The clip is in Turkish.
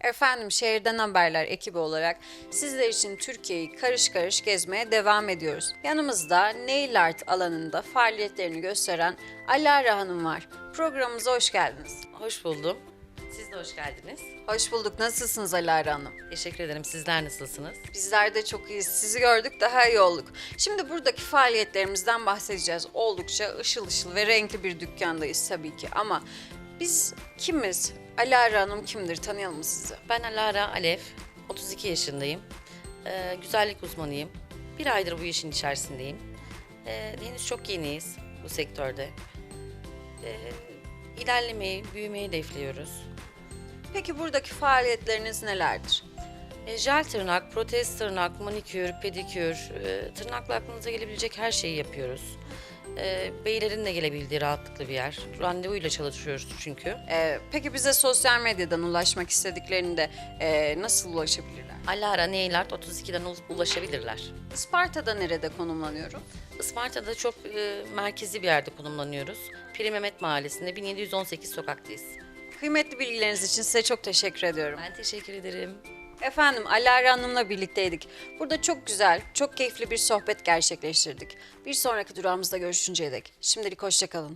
Efendim Şehirden Haberler ekibi olarak sizler için Türkiye'yi karış karış gezmeye devam ediyoruz. Yanımızda nail art alanında faaliyetlerini gösteren Alara Hanım var. Programımıza hoş geldiniz. Hoş buldum. Siz de hoş geldiniz. Hoş bulduk. Nasılsınız Alara Hanım? Teşekkür ederim. Sizler nasılsınız? Bizler de çok iyiyiz. Sizi gördük daha iyi olduk. Şimdi buradaki faaliyetlerimizden bahsedeceğiz. Oldukça ışıl ışıl ve renkli bir dükkandayız tabii ki ama biz kimiz? Alara Hanım kimdir? Tanıyalım mı sizi? Ben Alara Alev. 32 yaşındayım. Ee, güzellik uzmanıyım. Bir aydır bu işin içerisindeyim. Ee, henüz çok yeniyiz bu sektörde. Ee, ilerlemeyi, büyümeyi hedefliyoruz. Peki buradaki faaliyetleriniz nelerdir? Ee, jel tırnak, protez tırnak, manikür, pedikür, e, tırnakla aklınıza gelebilecek her şeyi yapıyoruz. Ee, beylerin de gelebildiği rahatlıklı bir yer. Randevuyla çalışıyoruz çünkü. Ee, peki bize sosyal medyadan ulaşmak istediklerinde e, nasıl ulaşabilirler? Alara Nail Art 32'den ul- ulaşabilirler. Isparta'da nerede konumlanıyorum? Isparta'da çok e, merkezi bir yerde konumlanıyoruz. Piri Mehmet Mahallesi'nde 1718 sokaktayız. Kıymetli bilgileriniz için size çok teşekkür ediyorum. Ben teşekkür ederim. Efendim Alara Hanım'la birlikteydik. Burada çok güzel, çok keyifli bir sohbet gerçekleştirdik. Bir sonraki durağımızda görüşünceye dek. Şimdilik hoşçakalın.